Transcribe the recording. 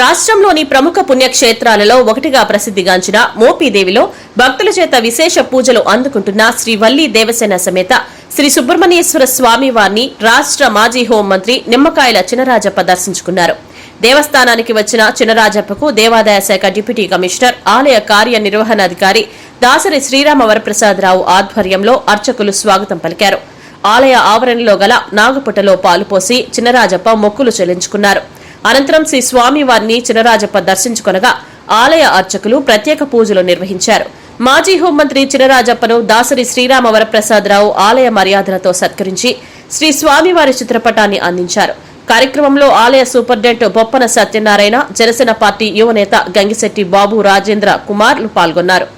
రాష్ట్రంలోని ప్రముఖ పుణ్యక్షేత్రాలలో ఒకటిగా ప్రసిద్ధిగాంచిన మోపిదేవిలో భక్తుల చేత విశేష పూజలు అందుకుంటున్న శ్రీ వల్లి దేవసేన సమేత శ్రీ సుబ్రహ్మణ్యేశ్వర స్వామి వారిని రాష్ట్ర మాజీ హోంమంత్రి నిమ్మకాయల చినరాజప్ప దర్శించుకున్నారు. దేవస్థానానికి వచ్చిన చినరాజప్పకు దేవాదాయ శాఖ డిప్యూటీ కమిషనర్ ఆలయ కార్యనిర్వహణాధికారి దాసరి శ్రీరామ వరప్రసాదరావు ఆధ్వర్యంలో అర్చకులు స్వాగతం పలికారు. ఆలయ ఆవరణలో గల నాగపుటలో పాలుపోసి చినరాజప్ప మొక్కులు చెల్లించుకున్నారు. అనంతరం శ్రీ స్వామి వారిని చినరాజప్ప దర్శించుకొనగా ఆలయ అర్చకులు ప్రత్యేక పూజలు నిర్వహించారు. మాజీ హోంమంత్రి చినరాజప్పను దాసరి శ్రీరామ వరప్రసాదరావు ఆలయ మర్యాదలతో సత్కరించి శ్రీ స్వామివారి చిత్రపటాన్ని అందించారు. కార్యక్రమంలో ఆలయ సూపరింటెండెంట్ బొప్పన సత్యనారాయణ జనసేన పార్టీ యువనేత గంగిశెట్టి బాబు రాజేంద్ర కుమార్లు పాల్గొన్నారు.